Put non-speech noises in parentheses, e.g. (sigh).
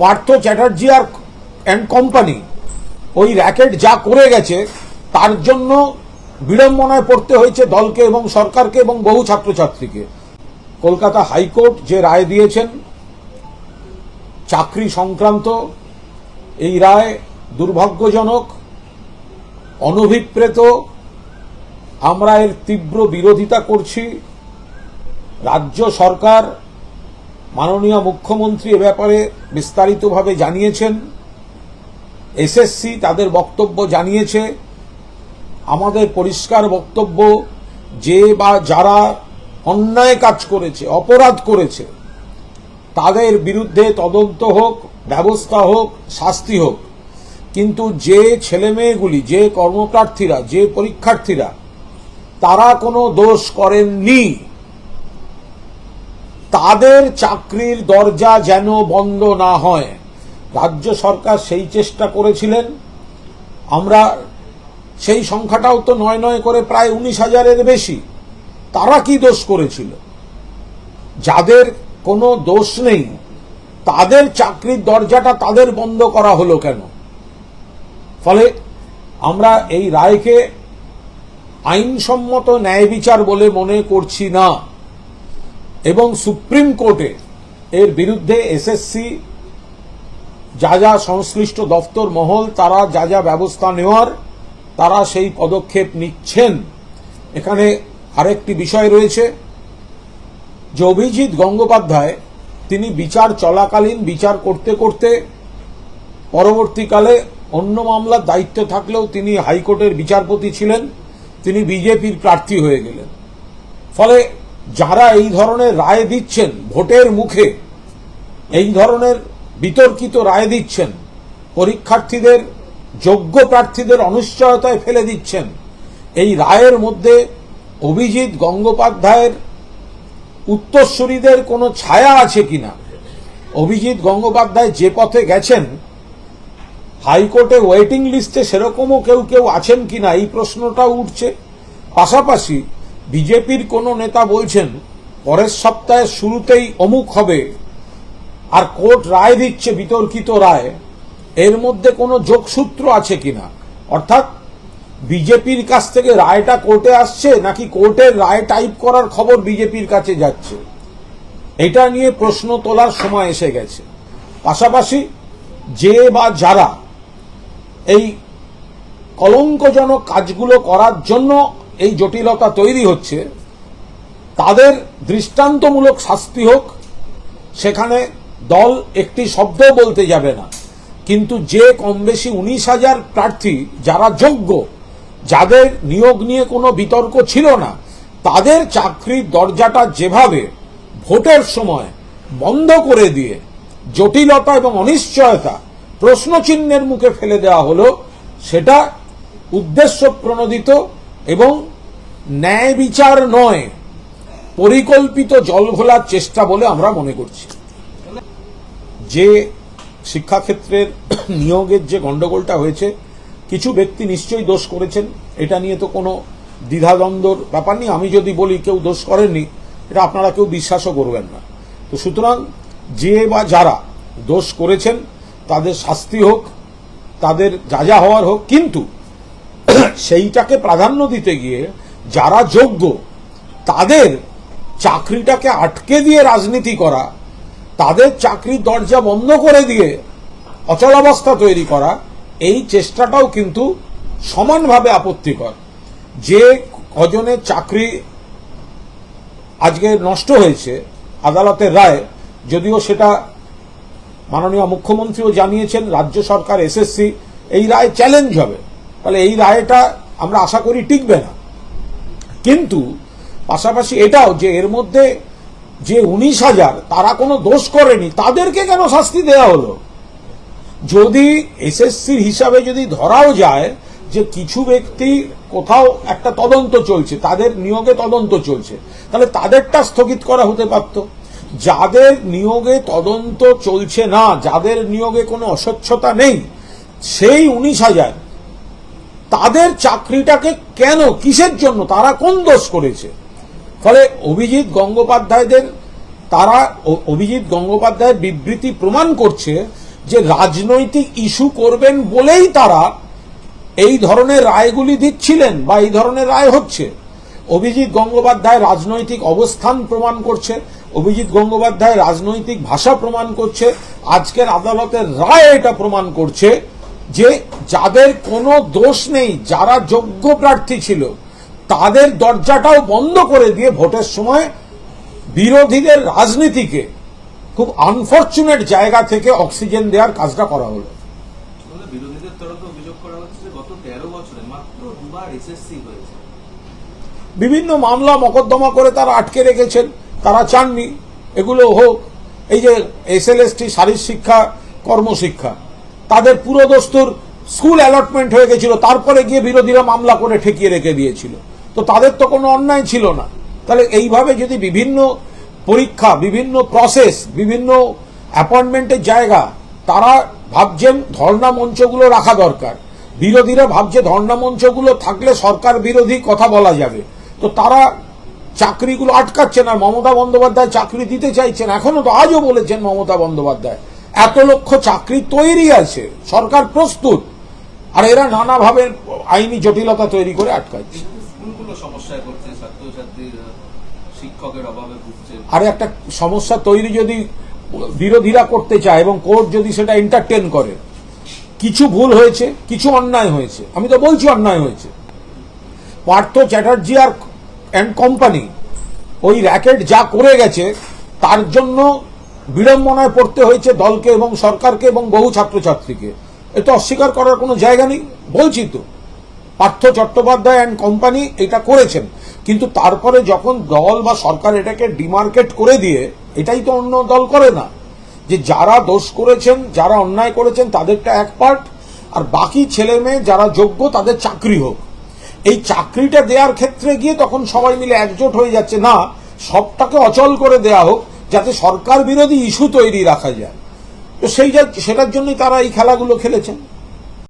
পার্থ চ্যাটার্জি আর and company ওই racket যা করে গেছে, তার জন্য বিড়ম্বনায় পড়তে হয়েছে দলকে এবং সরকারকে এবং বহু ছাত্রছাত্রীকে। কলকাতা হাইকোর্ট যে রায় দিয়েছেন, চাকরি সংক্রান্ত, এই রায় দুর্ভাগ্যজনক, অনভিপ্রেত, আমরা এর তীব্র বিরোধিতা করছি। রাজ্য সরকার মাননীয় মুখ্যমন্ত্রী এ ব্যাপারে বিস্তারিতভাবে জানিয়েছেন। এসএসসি তাদের বক্তব্য জানিয়েছে। আমাদের পরিষ্কার বক্তব্য, যে বা যারা অন্যায় কাজ করেছে, অপরাধ করেছে, তাদের বিরুদ্ধে তদন্ত হোক, ব্যবস্থা হোক, শাস্তি হোক। কিন্তু যে ছেলেমেয়েগুলি, যে কর্মপ্রার্থীরা, যে পরীক্ষার্থীরা, তারা কোনো দোষ করেননি। তাদের চাকরির দরজা যেন বন্ধ না হয়। রাজ্য সরকার সেই চেষ্টা করেছিলেন। আমরা সেই সংখ্যাটাও তো নয় নয় করে প্রায় উনিশ হাজারের বেশি। তারা কি দোষ করেছিল? যাদের কোনো দোষ নেই, তাদের চাকরির দরজাটা তাদের বন্ধ করা হলো কেন? ফলে আমরা এই রায়কে আইনসম্মত ন্যায় বিচার বলে মনে করছি না। এবং সুপ্রিম কোর্টে এর বিরুদ্ধে এসএসসি যা যা সংশ্লিষ্ট দপ্তর মহল, তারা যা যা ব্যবস্থা নেওয়ার, তারা সেই পদক্ষেপ নিচ্ছেন। এখানে আরেকটি বিষয় রয়েছে। যে অভিজিৎ গঙ্গোপাধ্যায়, তিনি বিচার চলাকালীন বিচার করতে করতে পরবর্তীকালে অন্য মামলার দায়িত্ব থাকলেও তিনি হাইকোর্টের বিচারপতি ছিলেন। তিনি বিজেপির প্রার্থী হয়ে গেলেন। ফলে যারা এই ধরনের রায় দিচ্ছেন ভোটের মুখে, এই ধরনের বিতর্কিত রায় দিচ্ছেন, পরীক্ষার্থীদের, যোগ্য প্রার্থীদের অনিশ্চয়তায় ফেলে দিচ্ছেন, এই রায়ের মধ্যে অভিজিৎ গঙ্গোপাধ্যায়ের উত্তরসূরিদের কোনো ছায়া আছে কিনা? অভিজিৎ গঙ্গোপাধ্যায় যে পথে গেছেন হাইকোর্টে ওয়েটিং লিস্টে সেরকমও কেউ কেউ আছেন কিনা? এই প্রশ্নটাও উঠছে। পাশাপাশি বিজেপির কোনো নেতা বলছেন, পরের সপ্তাহের শুরুতেই অমুক হবে। আর কোর্ট রায় দিচ্ছে বিতর্কিত রায়, এর মধ্যে কোনো যোগসূত্র আছে কিনা? অর্থাৎ, বিজেপির কাছ থেকে রায়টা কোর্টে আসছে নাকি কোর্টের রায় টাইপ করার খবর বিজেপির কাছে যাচ্ছে? এটা নিয়ে প্রশ্ন তোলার সময় এসে গেছে। পাশাপাশি, যে বা যারা এই কলঙ্কজনক কাজগুলো করার জন্য এই জটিলতা তৈরি হচ্ছে, তাদের দৃষ্টান্তমূলক শাস্তি হোক, সেখানে দল একটি শব্দ বলতে যাবে না। কিন্তু যে কম বেশি উনিশ হাজার প্রার্থী যারা যোগ্য, যাদের নিয়োগ নিয়ে কোনো বিতর্ক ছিল না, তাদের চাকরির দরজাটা যেভাবে ভোটের সময় বন্ধ করে দিয়ে জটিলতা এবং অনিশ্চয়তা প্রশ্নচিহ্নের মুখে ফেলে দেওয়া হলো, সেটা উদ্দেশ্য প্রণোদিত এবং ন্যায় বিচার নয়, পরিকল্পিত জল ঘোলার চেষ্টা বলে আমরা মনে করছি। যে শিক্ষাক্ষেত্রের (clears throat) নিয়োগের যে গন্ডগোলটা হয়েছে, কিছু ব্যক্তি নিশ্চয়ই দোষ করেছেন, এটা নিয়ে তো কোনো দ্বিধাদ্বন্দ্বর ব্যাপার নেই। আমি যদি বলি কেউ দোষ করেননি, এটা আপনারা কেউ বিশ্বাসও করবেন না। তো সুতরাং যে বা যারা দোষ করেছেন, তাদের শাস্তি হোক, তাদের যা যা হওয়ার হোক, কিন্তু সেইটাকে প্রাধান্য দিতে গিয়ে যারা যোগ্য, তাদের চাকরিটাকে আটকে দিয়ে রাজনীতি করা, তাদের চাকরির দরজা বন্ধ করে দিয়ে অচলাবস্থা তৈরি করা, এই চেষ্টাটাও কিন্তু সমানভাবে আপত্তিকর। যে কজনের চাকরি আজকে নষ্ট হয়েছে, আদালতের রায়, যদিও সেটা মাননীয় মুখ্যমন্ত্রীও জানিয়েছেন, রাজ্য সরকার, এসএসসি, এই রায় চ্যালেঞ্জ হবে। তাহলে এই রায়টা আমরা আশা করি টিকবে না। কিন্তু পাশাপাশি এটাও যে এর মধ্যে যে উনিশ হাজার তারা কোনো দোষ করেনি, তাদেরকে কেন শাস্তি দেওয়া হলো? যদি এসএসসির হিসাবে যদি ধরাও যায় যে কিছু ব্যক্তি কোথাও একটা তদন্ত চলছে, তাদের নিয়োগে তদন্ত চলছে, তাহলে তাদেরটা স্থগিত করা হতে পারত। যাদের নিয়োগে তদন্ত চলছে না, যাদের নিয়োগে কোনো অস্বচ্ছতা নেই, সেই উনিশ হাজার তাদের চাকরিটাকে কেন, কিসের জন্য, তারা কোন দোষ করেছে? ফলে অভিজিৎ গঙ্গোপাধ্যায়দের, তারা অভিজিৎ গঙ্গোপাধ্যায়ের বিবৃতি প্রমাণ করছে যে রাজনৈতিক ইস্যু করবেন বলেই তারা এই ধরনের রায়গুলি দিচ্ছিলেন বা এই ধরনের রায় হচ্ছে। অভিজিৎ গঙ্গোপাধ্যায় রাজনৈতিক অবস্থান প্রমাণ করছে, অভিজিৎ গঙ্গোপাধ্যায় রাজনৈতিক ভাষা প্রমাণ করছে, আজকের আদালতের রায় এটা প্রমাণ করছে। যে যাদের কোনো দোষ নেই যারা যোগ্য প্রার্থী ছিল তাদের দরজাটাও বন্ধ করে দিয়ে ভোটের সময় বিরোধীদের রাজনীতিকে খুব আনফর্চুনেট জায়গা থেকে অক্সিজেন দেওয়ার কাজটা করা হলো। বিরোধীদের তরফে অভিযোগ করা হচ্ছে যে গত তেরো বছরে মাত্র দুবার এসএসসি হয়েছে। বিভিন্ন মামলা মকদ্দমা করে তারা আটকে রেখেছেন তারা চাননি এগুলো হোক। এই যে এসএলএসটি শারীর শিক্ষা কর্মশিক্ষা তাদের পুরো দস্তুর স্কুল অ্যালটমেন্ট হয়ে গেছিল, তারপরে গিয়ে বিরোধীরা মামলা করে ঠেকিয়ে রেখে দিয়েছিল। তো তাদের তো কোনো অন্যায় ছিল না। তাহলে এইভাবে যদি বিভিন্ন পরীক্ষা, বিভিন্ন প্রসেস বিভিন্ন অ্যাপয়েন্টমেন্টের জায়গা, তারা ভাবছেন ধর্ণা মঞ্চগুলো রাখা দরকার। বিরোধীরা ভাবছে ধর্ণা মঞ্চগুলো থাকলে সরকার বিরোধী কথা বলা যাবে। তো তারা চাকরিগুলো আটকাচ্ছেন আর মমতা বন্দ্যোপাধ্যায় চাকরি দিতে চাইছেন। এখনও তো আজও বলেছেন মমতা বন্দ্যোপাধ্যায়। এত লক্ষ চাকরি তৈরি আছে সরকার প্রস্তুত আর এরা নানাভাবে আইনি জটিলতা তৈরি করে আটকাচ্ছে। আর একটা সমস্যা তৈরি যদি বিরোধীরা করতে চায় এবং কোর্ট যদি সেটা এন্টারটেন করে কিছু ভুল হয়েছে কিছু অন্যায় হয়েছে। আমি তো বলছি অন্যায় হয়েছে। পার্থ চ্যাটার্জি আর অ্যান্ড কোম্পানি ওই র্যাকেট যা করে গেছে তার জন্য বিড়ম্বনায় পড়তে হয়েছে দলকে এবং সরকারকে এবং বহু ছাত্রছাত্রীকে। এটা অস্বীকার করার কোনো জায়গা নেই, বলছি তো। পার্থ চট্টোপাধ্যায় অ্যান্ড কোম্পানি এটা করেছেন। কিন্তু তারপরে যখন দল বা সরকার এটাকে ডিমার্কেট করে দিয়ে, এটাই তো অন্য দল করে না। যে যারা দোষ করেছেন, যারা অন্যায় করেছেন, তাদেরটা এক পার্ট আর বাকি ছেলে মেয়ে যারা যোগ্য, তাদের চাকরি হোক। এই চাকরিটা দেওয়ার ক্ষেত্রে গিয়ে তখন সবাই মিলে একজোট হয়ে যাচ্ছে, না, সবটাকে অচল করে দেয়া হোক। যাতে সরকার বিরোধী ইস্যু তৈরি রাখা যায়। তো সেই সেটার জন্যই তারা এই খেলাগুলো খেলেছেন।